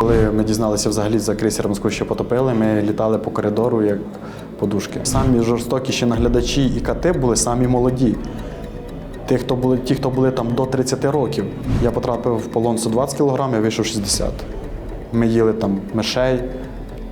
Коли ми дізналися взагалі за крейсер Москву, що потопили, ми літали по коридору як подушки. Самі жорстокіші наглядачі і кати були самі молоді. Ті, хто були, ті, хто були там до 30 років. Я потрапив в полон 120 кг, я вийшов 60. Ми їли там мишей,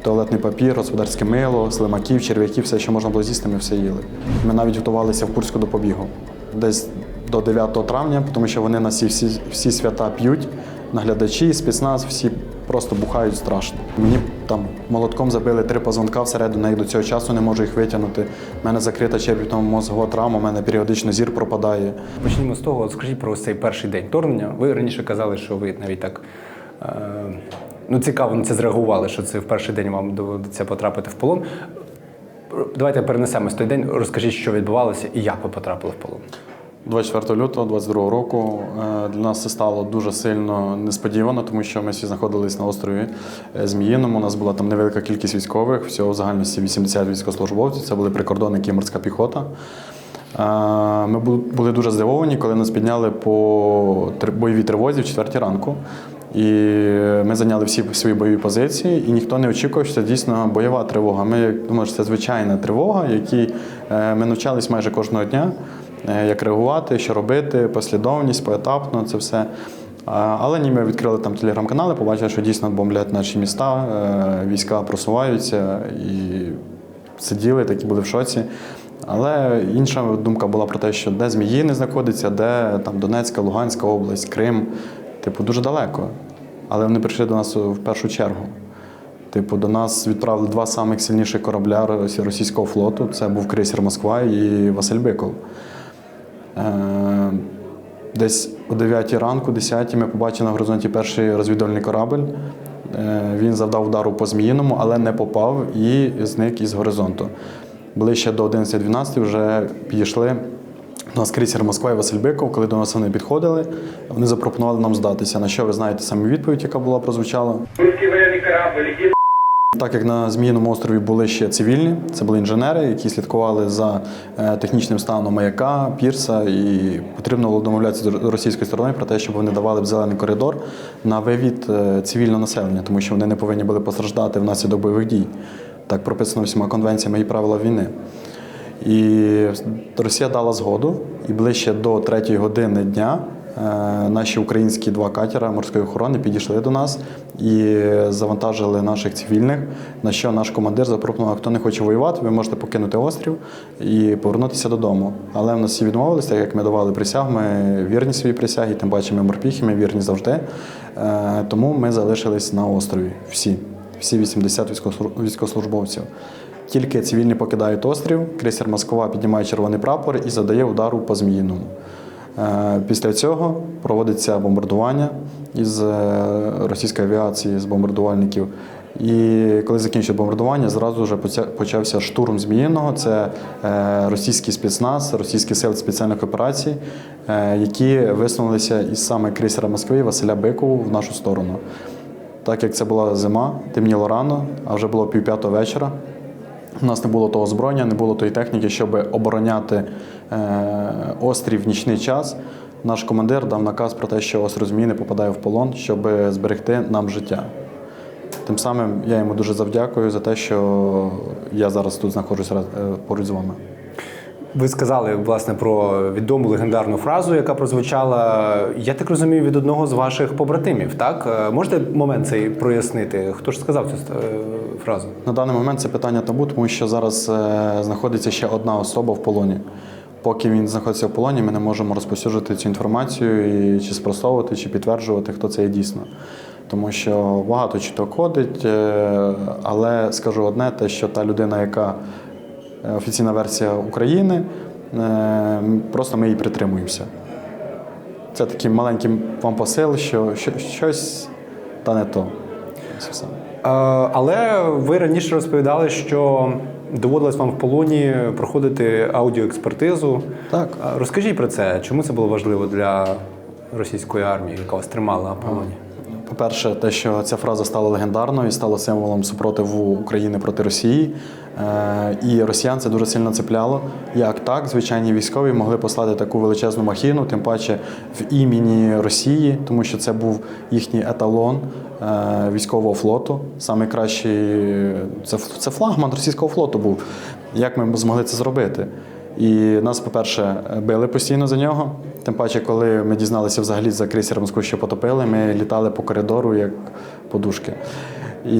туалетний папір, господарське мило, слимаків, черв'яків, все, що можна було з'їсти, ми все їли. Ми навіть готувалися в Курську до побігу. Десь до 9 травня, тому що вони нас всі, всі свята п'ють, наглядачі, спецназ, всі просто бухають страшно. Мені там молотком забили три позвонка всередину, я до цього часу не можу їх витягнути. У мене закрита черепно-мозгова травма, у мене періодично зір пропадає. Почнімо з того, скажіть про цей перший день вторгнення. Ви раніше казали, що ви навіть так е, ну, цікаво на це зреагували, що це в перший день вам доведеться потрапити в полон. Давайте перенесемось той день. Розкажіть, що відбувалося і як ви потрапили в полон. 24 лютого 22 року е, для нас це стало дуже сильно несподівано, тому що ми всі знаходились на острові е, Зміїному. У нас була там невелика кількість військових, всього в загальності 80 військовослужбовців. Це були прикордонники морська піхота. Е, Ми були дуже здивовані, коли нас підняли по бойовій тривозі в четвертій ранку. І ми зайняли всі свої бойові позиції, і ніхто не очікував, що це дійсно бойова тривога. Ми думали, що це звичайна тривога, якій ми навчались майже кожного дня, як реагувати, що робити, послідовність, поетапно, це все. Але ні, ми відкрили там телеграм-канали, побачили, що дійсно бомблять наші міста, е, війська просуваються і сиділи, такі були в шоці. Але інша думка була про те, що де Зміїни знаходиться, де там Донецька, Луганська область, Крим. Типу, дуже далеко. Але вони прийшли до нас в першу чергу. Типу, до нас відправили два самих сильніших корабля російського флоту. Це був крейсер Москва і Василь Биков. Е, Десь о 9 ранку, 10 ми побачили на горизонті перший розвідувальний корабль. Е, Він завдав удару по Зміїному, але не попав і зник із горизонту. Ближче до 11-12 вже підійшли до нас крейсер Москва і Василь Биков. Коли до нас вони підходили, вони запропонували нам здатися. На що ви знаєте самі відповідь, яка була прозвучала? Иди Так як на Зміїному острові були ще цивільні, це були інженери, які слідкували за е, технічним станом маяка, пірса, і потрібно було домовлятися з російською стороною про те, щоб вони давали б зелений коридор на вивід е, цивільного населення, тому що вони не повинні були постраждати внаслідок бойових дій. Так прописано всіма конвенціями і правила війни. І Росія дала згоду, і ближче до третьої години дня наші українські два катера морської охорони підійшли до нас і завантажили наших цивільних. На що наш командир запропонував, хто не хоче воювати, ви можете покинути острів і повернутися додому. Але в нас всі відмовилися, так як ми давали присягу, ми вірні своїй присягі, тим паче ми морпіхи, ми вірні завжди. Е, Тому ми залишились на острові всі, всі 80 військовослужбовців. Тільки цивільні покидають острів, крейсер Москва піднімає червоний прапор і задає удару по Зміїному. Е, Після цього проводиться бомбардування із е, російської авіації, з бомбардувальників. І коли закінчують бомбардування, зразу вже почався штурм Зміїного. Це е, російський спецназ, російські сили спеціальних операцій, які висунулися із саме крейсера Москви Василя Бикову в нашу сторону. Так як це була зима, темніло рано, а вже було півп'ятого вечора. У нас не було того озброєння, не було тої техніки, щоб обороняти острів в нічний час. Наш командир дав наказ про те, що острів Зміїни попадає в полон, щоб зберегти нам життя. Тим самим я йому дуже завдякую за те, що я зараз тут знаходжусь е, поруч з вами. Ви сказали власне про відому легендарну фразу, яка прозвучала, я так розумію, від одного з ваших побратимів. Так Е, можете момент цей прояснити? Хто ж сказав цю е, фразу? На даний момент це питання табу, тому що зараз е, знаходиться ще одна особа в полоні. Поки він знаходиться в полоні, ми не можемо розповсюджувати цю інформацію і чи спростовувати, чи підтверджувати, хто це є дійсно. Тому що багато чуток ходить, е, але скажу одне, те, що та людина, яка е, офіційна версія України, е, просто ми її притримуємося. Це такий маленький вам посил, що що- щось та не то. Але ви раніше розповідали, що доводилось вам в полоні проходити аудіоекспертизу. Так. Розкажіть про це, чому це було важливо для російської армії, яка вас тримала в полоні? По-перше, те, що ця фраза стала легендарною і стала символом супротиву України проти Росії. Е, І росіян це дуже сильно цепляло. Як так, звичайні військові могли послати таку величезну махіну, тим паче в імені Росії, тому що це був їхній еталон е, військового флоту. Саме кращий це, це флагман російського флоту був. Як ми змогли це зробити? І нас, по-перше, били постійно за нього. Тим паче, коли ми дізналися взагалі за крейсер Москву, що потопили, ми літали по коридору як подушки. І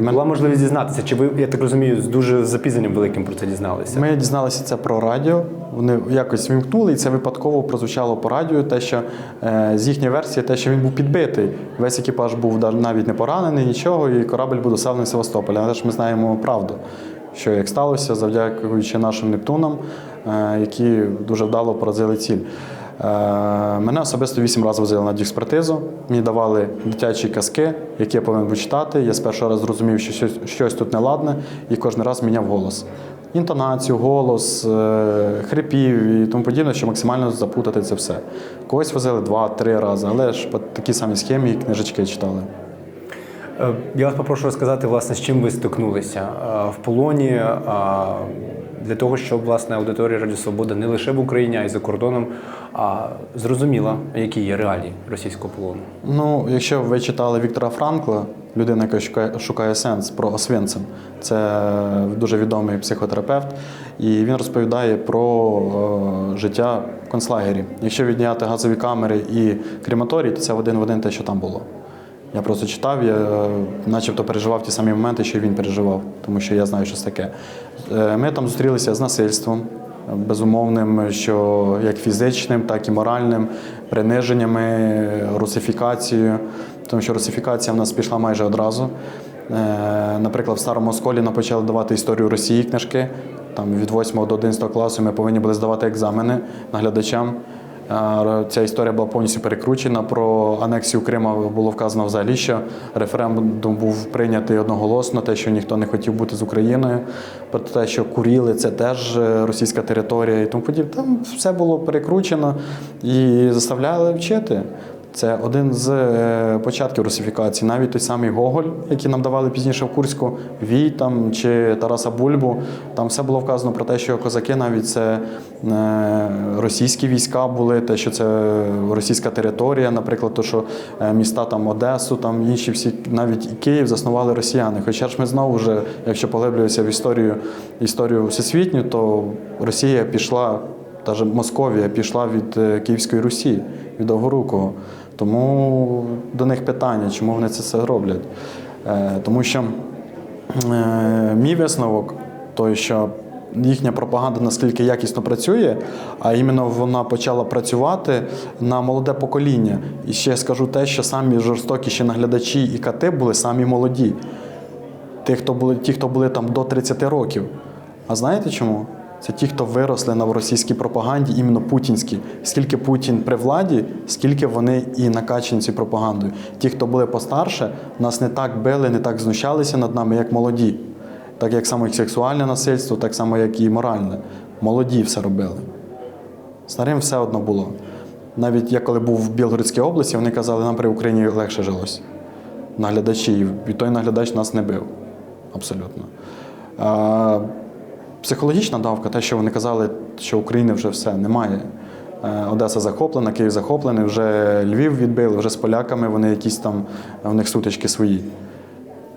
ми, Була можливість дізнатися, чи ви, я так розумію, з дуже запізненням великим про це дізналися? ми дізналися це про радіо. Вони якось вімкнули, і це випадково прозвучало по радіо. Те, що е, з їхньої версії, те, що він був підбитий. Весь екіпаж був навіть не поранений, нічого, і корабль був доставлений в Севастополь. Але ж ми знаємо правду, що як сталося, завдякуючи нашим Нептунам, е, які дуже вдало поразили ціль. Е, Мене особисто вісім разів возили на діекспертизу. Мені давали дитячі казки, які я повинен був читати. Я з першого разу зрозумів, що щось, щось тут неладне, і кожен раз міняв голос. Інтонацію, голос, е, хрипів і тому подібне, що максимально запутати це все. Когось возили два-три рази, але ж по такій самій схемі книжечки читали. Е, Я вас попрошу розказати, власне, з чим ви стикнулися е, в полоні е, для того, щоб власне аудиторія Радіо Свобода не лише в Україні, а й за кордоном а зрозуміла, які є реалії російського полону. Ну, якщо ви читали Віктора Франкла, людина, яка шукає, шукає сенс про Освенцим, це дуже відомий психотерапевт, і він розповідає про життя в концлагері. Якщо відняти газові камери і крематорій, то це один в один те, що там було. Я просто читав, я е, начебто переживав ті самі моменти, що він переживав, тому що я знаю, що це таке. Е, Ми там зустрілися з насильством, безумовним, що як фізичним, так і моральним, приниженнями, русифікацією, тому що русифікація в нас пішла майже одразу. Е, Наприклад, в старому осколі нам почали давати історію Росії книжки. Там від 8 до 11 класу ми повинні були здавати екзамени наглядачам. Ця історія була повністю перекручена. Про анексію Крима було вказано взагалі, що референдум був прийнятий одноголосно, те, що ніхто не хотів бути з Україною, про те, що Куріли це теж е, російська територія і тому подібне. Там все було перекручено і заставляли вчити. Це один з е, початків русифікації. Навіть той самий Гоголь, який нам давали пізніше в Курську, Вій там чи Тараса Бульбу. Там все було вказано про те, що козаки навіть це е, російські війська були, те, що це російська територія, наприклад, то, що е, міста там Одесу, там інші всі, навіть і Київ заснували росіяни. Хоча ж ми знову вже, якщо поглиблюємося в історію, історію всесвітню, то Росія пішла. Та ж Московія пішла від Київської Русі, від Довгорукого. Тому до них питання, чому вони це все роблять. Е, Тому що е, мій висновок, той, що їхня пропаганда наскільки якісно працює, а іменно вона почала працювати на молоде покоління. І ще скажу те, що самі жорстокіші наглядачі і кати були самі молоді. Ті, хто були, ті, хто були там до 30 років. А знаєте чому? Це ті, хто виросли на російській пропаганді, іменно путінській. Скільки Путін при владі, скільки вони і накачані цією пропагандою. Ті, хто були постарше, нас не так били, не так знущалися над нами, як молоді. Так як само як сексуальне насильство, так само, як і моральне. Молоді все робили. Старим все одно було. Навіть я коли був в Білгородській області, вони казали, нам при Україні легше жилось. Наглядачі, і той наглядач нас не бив. Абсолютно. Психологічна давка, те, що вони казали, що України вже все немає. Е, Одеса захоплена, Київ захоплений, вже Львів відбили, вже з поляками вони якісь там, у них сутички свої.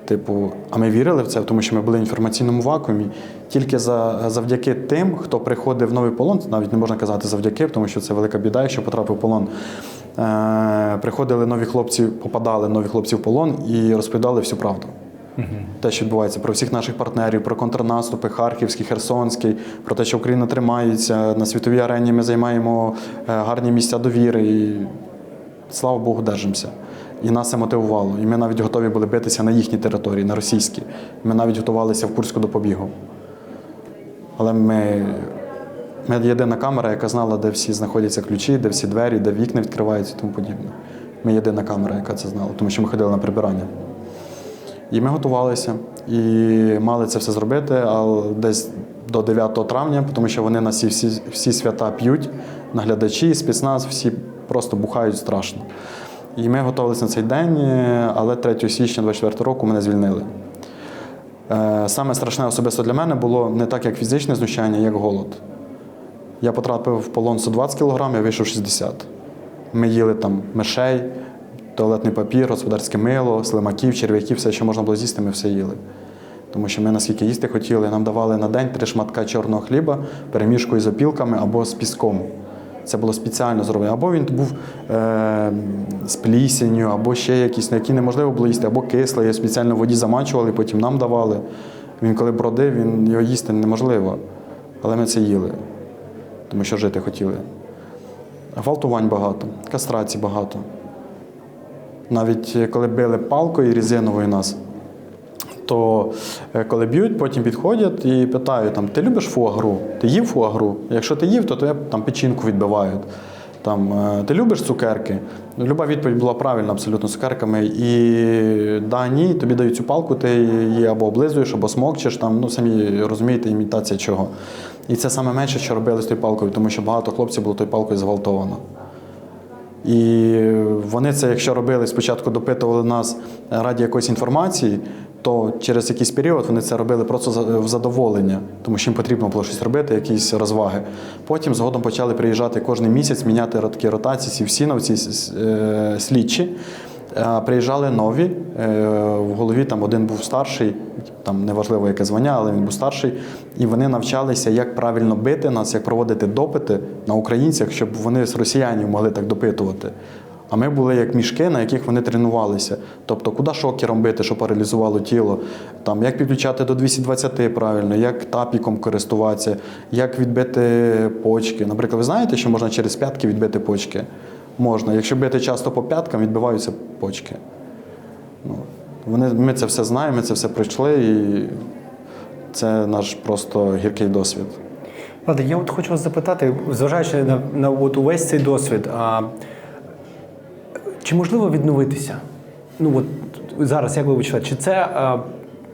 Типу, а ми вірили в це, тому що ми були в інформаційному вакуумі. Тільки за, завдяки тим, хто приходив в новий полон, навіть не можна казати завдяки, тому що це велика біда, якщо потрапив в полон. Е, приходили нові хлопці, попадали нові хлопці в полон і розповідали всю правду. Те, що відбувається про всіх наших партнерів, про контрнаступи, Харківський, Херсонський, про те, що Україна тримається на світовій арені. Ми займаємо е, гарні місця довіри. І слава Богу, держимося. І нас це мотивувало. І ми навіть готові були битися на їхній території, на російській. Ми навіть готувалися в Курську до побігу. Але ми, ми єдина камера, яка знала, де всі знаходяться ключі, де всі двері, де вікна відкриваються і тому подібне. Ми єдина камера, яка це знала, тому що ми ходили на прибирання. І ми готувалися і мали це все зробити, але десь до 9 травня, тому що вони на всі, всі, всі свята п'ють, наглядачі, спецназ, всі просто бухають страшно. І ми готувалися на цей день, але 3 січня 24 року мене звільнили. Е, Саме страшне особисто для мене було не так, як фізичне знущання, як голод. Я потрапив в полон 120 кг, я вийшов 60. Ми їли там мишей, туалетний папір, господарське мило, слимаків, черв'яків, все, що можна було з'їсти, ми все їли. Тому що ми наскільки їсти хотіли, нам давали на день три шматка чорного хліба, перемішкою з опілками або з піском. Це було спеціально зроблено. Або він був е, з плісенью, або ще якийсь, на який неможливо було їсти, або його спеціально в воді замачували, потім нам давали. Він коли бродив, він його їсти неможливо. Але ми це їли, тому що жити хотіли. Гвалтувань багато, кастрацій багато. Навіть е, коли били палкою різиновою нас, то е, коли б'ють, потім підходять і питають: там, ти любиш фуагру? Ти їв фуагру? Якщо ти їв, то тебе там печінку відбивають. Там, е, ти любиш цукерки? Люба відповідь була правильна абсолютно цукерками. І да, ні, тобі дають цю палку, ти її або облизуєш, або смокчеш, там, ну самі розумієте, імітація чого. І це саме менше, що робили з тою палкою, тому що багато хлопців було тою палкою зґвалтовано. І вони це, якщо робили, спочатку допитували нас раді якоїсь інформації, то через якийсь період вони це робили просто в задоволення, тому що їм потрібно було щось робити, якісь розваги. Потім згодом почали приїжджати кожен місяць, міняти такі ротації, всі с- е, слідчі. А Приїжджали нові. е, В голові там один був старший, там неважливо яке звання, але він був старший. І вони навчалися, як правильно бити нас, як проводити допити на українцях, щоб вони з росіянів могли так допитувати. А ми були як мішки, на яких вони тренувалися. Тобто, куди шокером бити, щоб паралізувало тіло, там, як підключати до 220 правильно, як тапіком користуватися, як відбити почки. Наприклад, ви знаєте, що можна через п'ятки відбити почки? Можна. Якщо бити часто по п'яткам, відбиваються почки. Ну, вони, ми це все знаємо, ми це все пройшли, і це наш просто гіркий досвід. Ладно, я от хочу вас запитати, зважаючи на, на от увесь цей досвід, а, чи можливо відновитися? Ну от зараз, як ви вважаєте, чи це, а,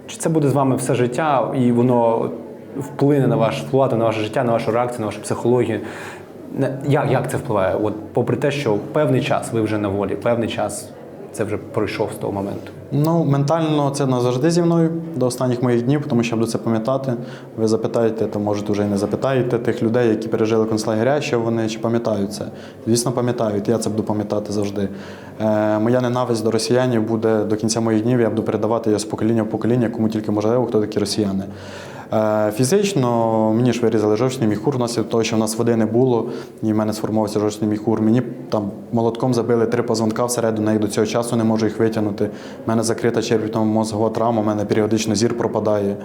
чи це буде з вами все життя, і воно вплине на ваш впливати на ваше життя, на вашу реакцію, на вашу психологію? Як, як це впливає? От, попри те, що певний час ви вже на волі, певний час це вже пройшов з того моменту. Ну, ментально це назавжди зі мною до останніх моїх днів, тому що я буду це пам'ятати. Ви запитаєте, то може вже і не запитаєте тих людей, які пережили концлагеря, що вони чи пам'ятають це. Звісно, пам'ятають. Я це буду пам'ятати завжди. Е, моя ненависть до росіянів буде до кінця моїх днів. Я буду передавати її з покоління в покоління, кому тільки можливо, хто такі росіяни. Е, Фізично мені ж вирізали жовчний міхур, внаслідок того, що в нас води не було, і в мене сформувався жовчний міхур. Мені там молотком забили три позвонка всередину, я до цього часу не можу їх витягнути. У мене закрита черепно-мозгова травма, у мене періодично зір пропадає.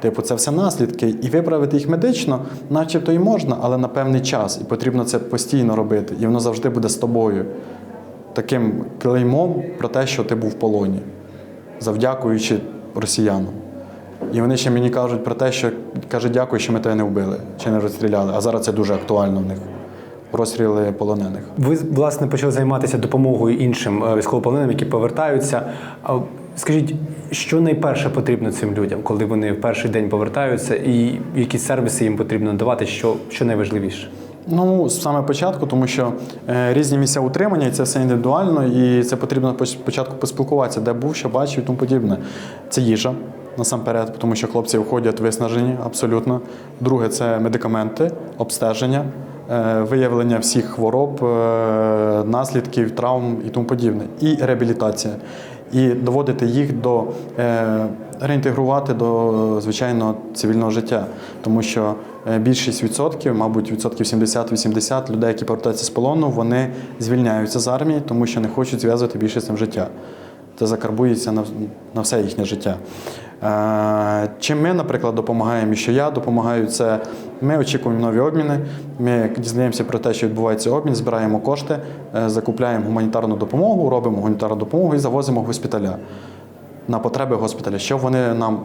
Типу, це все наслідки, і виправити їх медично, начебто і можна, але на певний час. І потрібно це постійно робити. І воно завжди буде з тобою. Таким клеймом про те, що ти був в полоні, завдякуючи росіянам. І вони ще мені кажуть про те, що каже, дякую, що ми тебе не вбили чи не розстріляли. А зараз це дуже актуально в них. Розстріли полонених. Ви власне почали займатися допомогою іншим е, військовополоненим, які повертаються. Скажіть, що найперше потрібно цим людям, коли вони в перший день повертаються, і які сервіси їм потрібно давати, що, що найважливіше? Ну, з саме початку, тому що е, різні місця утримання, і це все індивідуально, і це потрібно спочатку поспілкуватися, де був, що бачив і тому подібне. Це їжа насамперед, тому що хлопці входять виснажені абсолютно. Друге це медикаменти, обстеження, е, виявлення всіх хвороб, е, наслідків, травм і тому подібне. І реабілітація. І доводити їх до е, реінтегрувати до звичайного цивільного життя, тому що більшість відсотків, мабуть, відсотків 70-80 людей, які повертаються з полону, вони звільняються з армії, тому що не хочуть зв'язувати більше з цим життя. Це закарбується на, на все їхнє життя. Е, чим ми, наприклад, допомагаємо, і що я допомагаю, це ми очікуємо нові обміни. Ми дізнаємося про те, що відбувається обмін, збираємо кошти, е, закупляємо гуманітарну допомогу, робимо гуманітарну допомогу і завозимо в госпіталя на потреби госпіталя. Що вони нам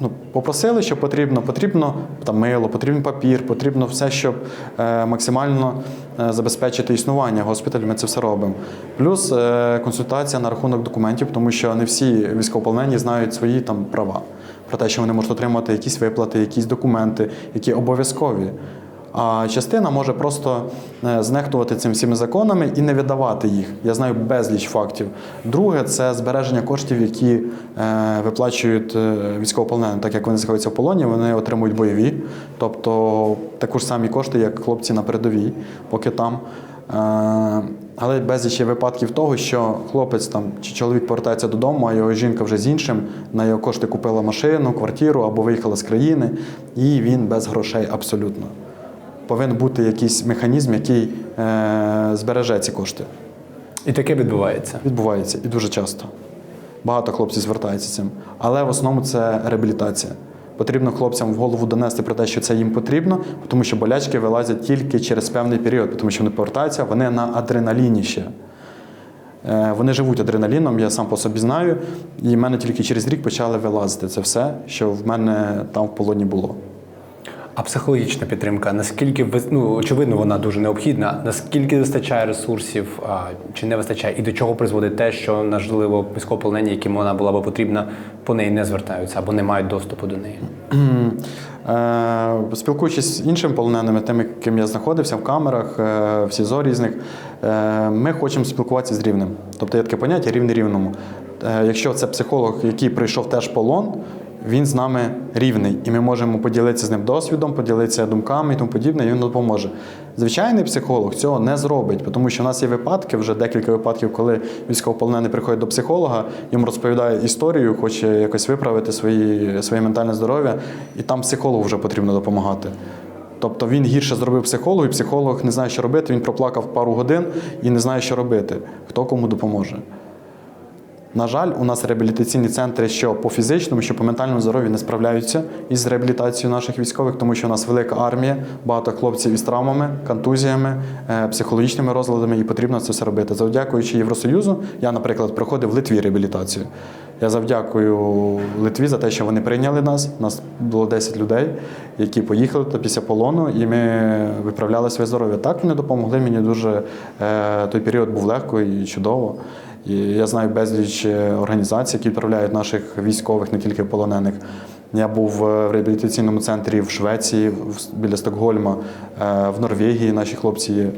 ну, попросили, що потрібно, потрібно там мило, потрібен папір, потрібно все, щоб е, максимально е, забезпечити існування госпіталю. Ми це все робимо. Плюс е, консультація на рахунок документів, тому що не всі військовополонені знають свої там права про те, що вони можуть отримати якісь виплати, якісь документи, які обов'язкові. А частина може просто е, знехтувати цими всіми законами і не віддавати їх. Я знаю безліч фактів. Друге це збереження коштів, які е, виплачують е, військовополоненим. Так як вони знаходяться в полоні, вони отримують бойові, тобто таку ж самі кошти, як хлопці на передовій, поки там. Але безліч є випадків того, що хлопець там чи чоловік повертається додому, а його жінка вже з іншим, на його кошти купила машину, квартиру або виїхала з країни, і він без грошей абсолютно. Повинен бути якийсь механізм, який е, збереже ці кошти. І таке відбувається. Відбувається і дуже часто. Багато хлопців звертаються цим. Але в основному це реабілітація. Потрібно хлопцям в голову донести про те, що це їм потрібно, тому що болячки вилазять тільки через певний період, тому що вони повертаються, вони на адреналіні ще. Е, Вони живуть адреналіном, я сам по собі знаю, і в мене тільки через рік почали вилазити це все, що в мене там в полоні було. А психологічна підтримка, наскільки ну, очевидно, вона дуже необхідна. Наскільки вистачає ресурсів, чи не вистачає, і до чого призводить те, що можливо військовополонені, яким вона була б потрібна, по неї не звертаються або не мають доступу до неї? Е, Спілкуючись з іншими полоненими, тими, ким я знаходився в камерах, е, в СІЗО різних, е, ми хочемо спілкуватися з рівним. Тобто є таке поняття рівний рівному. Якщо це психолог, який пройшов теж полон, він з нами рівний, і ми можемо поділитися з ним досвідом, поділитися думками і тому подібне, і він допоможе. Звичайний психолог цього не зробить, тому що в нас є випадки, вже декілька випадків, коли військовополонений приходить до психолога, йому розповідає історію, хоче якось виправити свої, своє ментальне здоров'я, і там психологу вже потрібно допомагати. Тобто він гірше зробив психологу, і психолог не знає, що робити. Він проплакав пару годин і не знає, що робити. Хто кому допоможе. На жаль, у нас реабілітаційні центри, що по фізичному, що по ментальному здоров'ю не справляються із реабілітацією наших військових, тому що у нас велика армія, багато хлопців із травмами, контузіями, е, психологічними розладами, і потрібно це все робити. Завдякуючи Євросоюзу, я, наприклад, проходив в Литві реабілітацію. Я завдякую Литві за те, що вони прийняли нас. У Нас було 10 людей, які поїхали після полону, і ми виправляли своє здоров'я. Так вони допомогли мені дуже. е, Той період був легко і чудово. І я знаю безліч е, організацій, які відправляють наших військових, не тільки полонених. Я був е, в реабілітаційному центрі в Швеції, біля Стокгольма, е, в Норвегії наші хлопці є.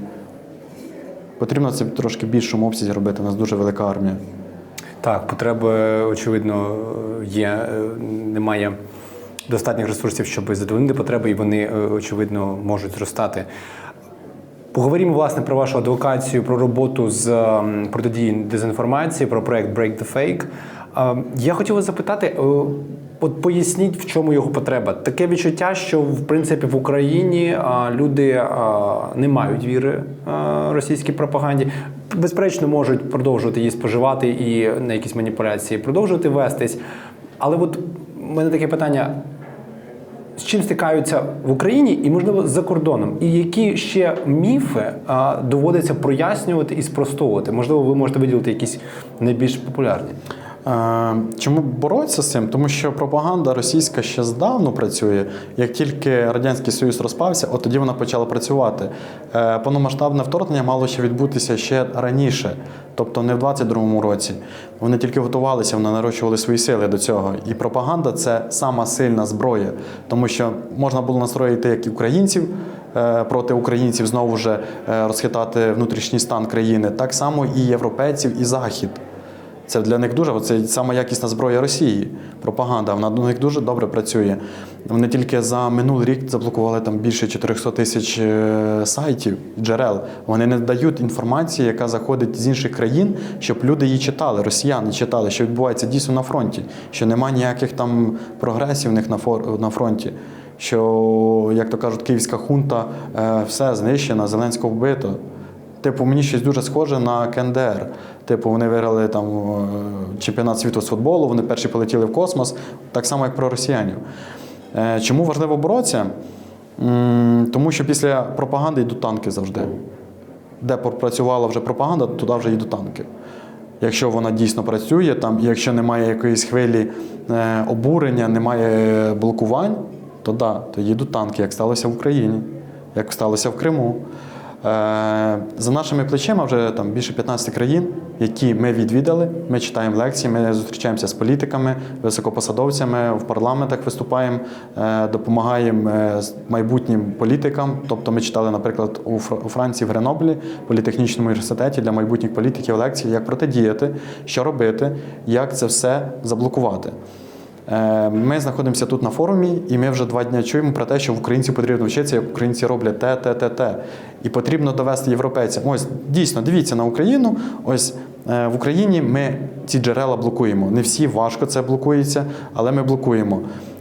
Потрібно це трошки більшому обсязі робити. У нас дуже велика армія. Так, потреби, очевидно, є. Немає достатніх ресурсів, щоб задовольнити потреби, і вони, очевидно, можуть зростати. Поговоримо власне про вашу адвокацію, про роботу з ем, протидії дезінформації, про проект Break the Fake. Е, Я хотів вас запитати, е, от поясніть, в чому його потреба. Таке відчуття, що в принципі в Україні е, люди е, не мають віри російській пропаганді. Безперечно, можуть продовжувати її споживати і на якісь маніпуляції продовжувати вестись. Але от у мене таке питання: з чим стикаються в Україні і, можливо, за кордоном, і які ще міфи доводиться прояснювати і спростовувати? Можливо, ви можете виділити якісь найбільш популярні. Е, Чому боротися з цим? Тому що пропаганда російська ще здавно працює. Як тільки Радянський Союз розпався, от тоді вона почала працювати. Е, Повномасштабне вторгнення мало ще відбутися ще раніше, тобто не в 22-му році. Вони тільки готувалися, вони нарощували свої сили до цього. І пропаганда це сама сильна зброя, тому що можна було настроїти як і українців. е, Проти українців знову ж розхитати внутрішній стан країни, так само і європейців, і захід. Це для них дуже це сама якісна зброя Росії. Пропаганда. Вона до них дуже добре працює. Вони тільки за минулий рік заблокували там більше 400 тисяч е, сайтів, джерел. Вони не дають інформації, яка заходить з інших країн, щоб люди її читали, росіяни читали, що відбувається дійсно на фронті, що немає ніяких там прогресів них на фронті. Що, як то кажуть, київська хунта е, все знищена, Зеленського вбито. Типу, мені щось дуже схоже на КНДР. Типу, вони виграли там е, чемпіонат світу з футболу, вони перші полетіли в космос, так само, як про росіянів. Е, Чому важливо боротися? Тому що після пропаганди йдуть танки завжди. Де пропрацювала вже пропаганда, туди вже йдуть танки. Якщо вона дійсно працює, там, якщо немає якоїсь хвилі е, обурення, немає блокувань, то да, то їдуть танки, як сталося в Україні, як сталося в Криму. За нашими плечима вже там більше 15 країн, які ми відвідали. Ми читаємо лекції, ми зустрічаємося з політиками, високопосадовцями, в парламентах виступаємо, е, допомагаємо е, майбутнім політикам. Тобто ми читали, наприклад, у Франції в Греноблі, політехнічному університеті для майбутніх політиків лекції, як протидіяти, що робити, як це все заблокувати. Е, Ми знаходимося тут на форумі, і ми вже два дні чуємо про те, що в українців потрібно вчитися, як українці роблять те, те, те, те. І потрібно довести європейцям. Ось дійсно, дивіться на Україну. Ось е, в Україні ми ці джерела блокуємо. Не всі важко це блокується, але ми блокуємо.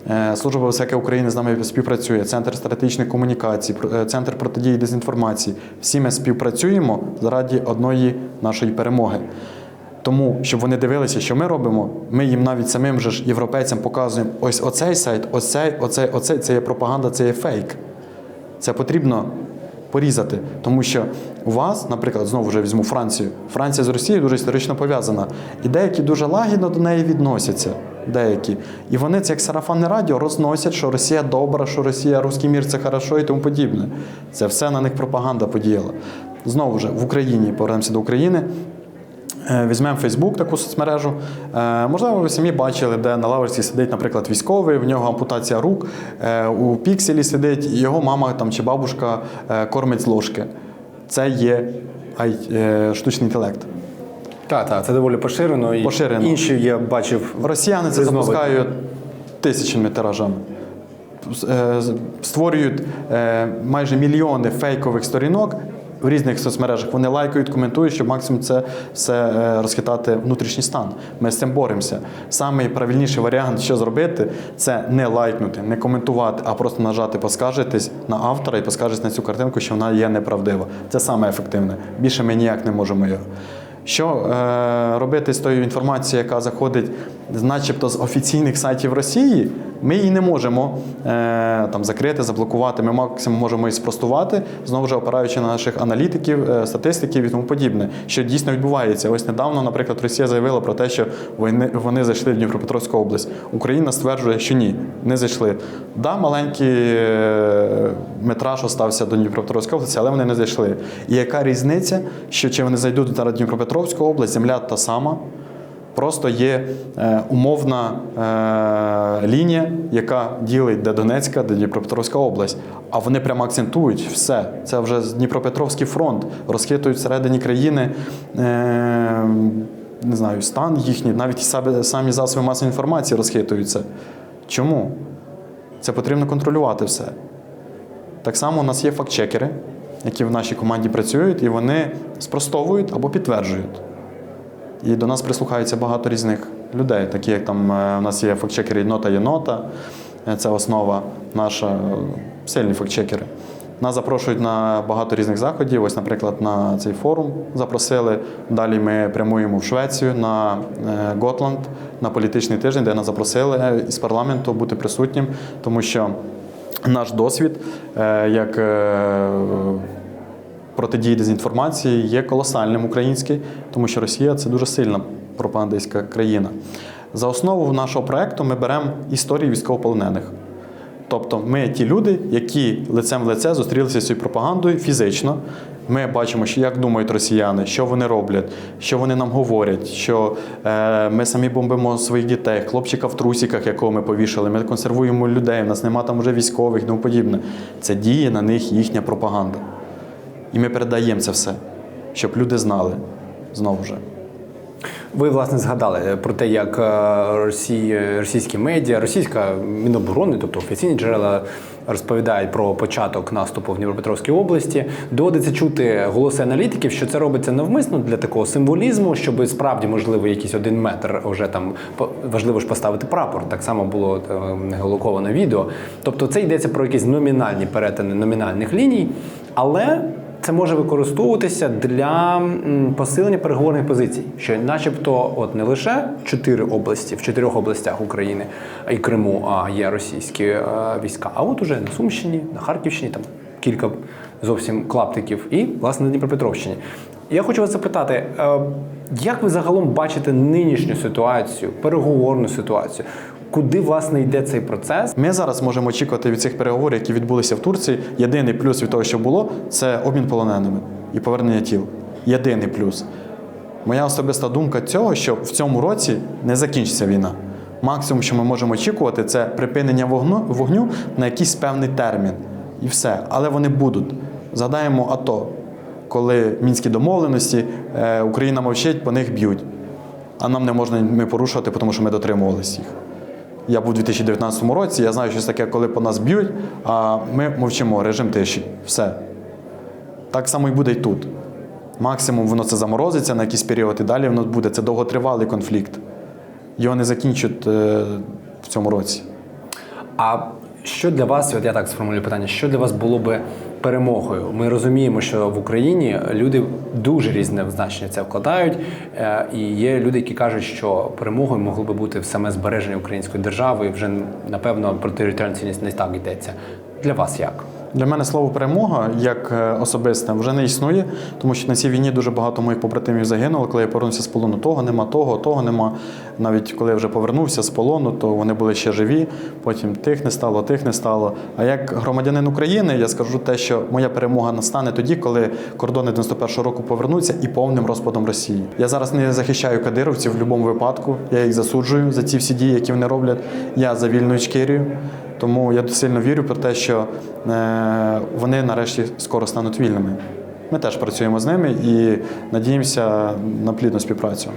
Е, Служба безпеки України з нами співпрацює, Центр стратегічних комунікацій, е, Центр протидії дезінформації. Всі ми співпрацюємо заради одної нашої перемоги. Тому, щоб вони дивилися, що ми робимо, ми їм навіть самим же ж європейцям показуємо: ось оцей сайт, оцей, оцей, оцей, це є пропаганда, це є фейк. Це потрібно порізати. Тому що у вас, наприклад, знову вже візьму Францію. Франція з Росією дуже історично пов'язана. І деякі дуже лагідно до неї відносяться. Деякі. І вони це як сарафанне радіо розносять, що Росія добра, що Росія, русський мір це хорошо і тому подібне. Це все на них пропаганда подіяла. Знову ж в Україні, повернемося до України. Е, Візьмемо Фейсбук, таку соцмережу. Е, Можливо, ви самі бачили, де на лавочці сидить, наприклад, військовий, в нього ампутація рук, е, у пікселі сидить, його мама там, чи бабушка кормить з ложки. Це є штучний інтелект. Так, так, це доволі поширено. І Поширено. Інші я бачив. Росіяни це Різновид. запускають тисячними тиражами. Створюють майже мільйони фейкових сторінок в різних соцмережах. Вони лайкають, коментують, щоб максимум це все е, розхитати внутрішній стан. Ми з цим боремося. Самий правильніший варіант, що зробити, це не лайкнути, не коментувати, а просто нажати поскаржитись на автора і поскаржитись на цю картинку, що вона є неправдива. Це саме ефективне. Більше ми ніяк не можемо його. Що е, робити з тою інформацією, яка заходить, начебто з офіційних сайтів Росії, ми її не можемо е, там закрити, заблокувати. Ми максимум можемо її спростувати, знову ж опираючи на наших аналітиків, е, статистиків і тому подібне, що дійсно відбувається. Ось недавно, наприклад, Росія заявила про те, що вони, вони зайшли в Дніпропетровську область. Україна стверджує, що ні, не зайшли. Да, маленький е, метраж остався до Дніпропетровської області, але вони не зайшли. І яка різниця, що чи вони зайдуть в Дніпропетровську область, земля та сама. Просто є е, умовна е, лінія, яка ділить де Донецька, де Дніпропетровська область. А вони прямо акцентують все. Це вже Дніпропетровський фронт, розхитують всередині країни. Е, не знаю, стан їхній, навіть самі, засоби масової інформації розхитуються. Чому? Це потрібно контролювати все. Так само у нас є фактчекери, які в нашій команді працюють, і вони спростовують або підтверджують. І до нас прислухаються багато різних людей, такі як там е, у нас є фактчекери нота є нота, е, це основа наша, е, сильні фактчекери. Нас запрошують на багато різних заходів. Ось, наприклад, на цей форум запросили. Далі ми прямуємо в Швецію на Готланд на політичний тиждень, де нас запросили із парламенту бути присутнім, тому що наш досвід як протидії дезінформації є колосальним український, тому що Росія це дуже сильна пропагандистська країна. За основу нашого проекту ми беремо історії військовополонених. Тобто ми ті люди, які лицем в лице зустрілися з цією пропагандою фізично. Ми бачимо, що як думають росіяни, що вони роблять, що вони нам говорять, що е, ми самі бомбимо своїх дітей, хлопчика в трусіках, якого ми повішали, ми консервуємо людей, у нас нема там вже військових тому подібне. Це діє на них їхня пропаганда. І ми передаємо це все, щоб люди знали знову ж. Ви власне згадали про те, як е, Росії, російські медіа, російська міноборони, тобто офіційні джерела, розповідають про початок наступу в Дніпропетровській області. Доводиться чути голоси аналітиків, що це робиться навмисно для такого символізму, щоб справді можливо якийсь один метр вже там важливо ж поставити прапор. Так само було е, відео. Тобто, це йдеться про якісь номінальні перетини номінальних ліній, але це може використовуватися для посилення переговорних позицій, що, начебто, от не лише чотири області в чотирьох областях України і Криму а є російські е, війська, а от уже на Сумщині, на Харківщині, там кілька зовсім клаптиків, і власне на Дніпропетровщині. Я хочу вас запитати, е, як ви загалом бачите нинішню ситуацію, переговорну ситуацію? Куди власне йде цей процес? Ми зараз можемо очікувати від цих переговорів, які відбулися в Турції. Єдиний плюс від того, що було, це обмін полоненими і повернення тіл. Єдиний плюс. Моя особиста думка цього, що в цьому році не закінчиться війна. Максимум, що ми можемо очікувати, це припинення вогню, вогню на якийсь певний термін. І все. Але вони будуть. Згадаємо АТО, коли мінські домовленості, е, Україна мовчить, по них б'ють. А нам не можна ми порушувати, тому що ми дотримувалися їх. Я був у 2019 році, я знаю, що таке, коли по нас б'ють, а ми мовчимо, режим тиші. Все. Так само і буде і тут. Максимум воно це заморозиться на якийсь період, і далі воно буде. Це довготривалий конфлікт. Його не закінчать е, в цьому році. А що для вас, от я так сформулюю питання, що для вас було би перемогою? Ми розуміємо, що в Україні люди дуже різне значення це вкладають, е, і є люди, які кажуть, що перемогою могло би бути саме збереження української держави, і вже напевно про територіальну цінність не так йдеться. Для вас як? Для мене слово перемога як е, особисте вже не існує, тому що на цій війні дуже багато моїх побратимів загинуло. Коли я повернувся з полону, того нема, того, того нема. Навіть коли я вже повернувся з полону, то вони були ще живі. Потім тих не стало, тих не стало. А як громадянин України, я скажу те, що моя перемога настане тоді, коли кордони 91-го року повернуться і повним розпадом Росії. Я зараз не захищаю кадировців в будь-якому випадку. Я їх засуджую за ці всі дії, які вони роблять. Я за вільну Ічкерію. Тому я сильно вірю про те, що е, вони нарешті скоро стануть вільними. Ми теж працюємо з ними і надіємося на плідну співпрацю.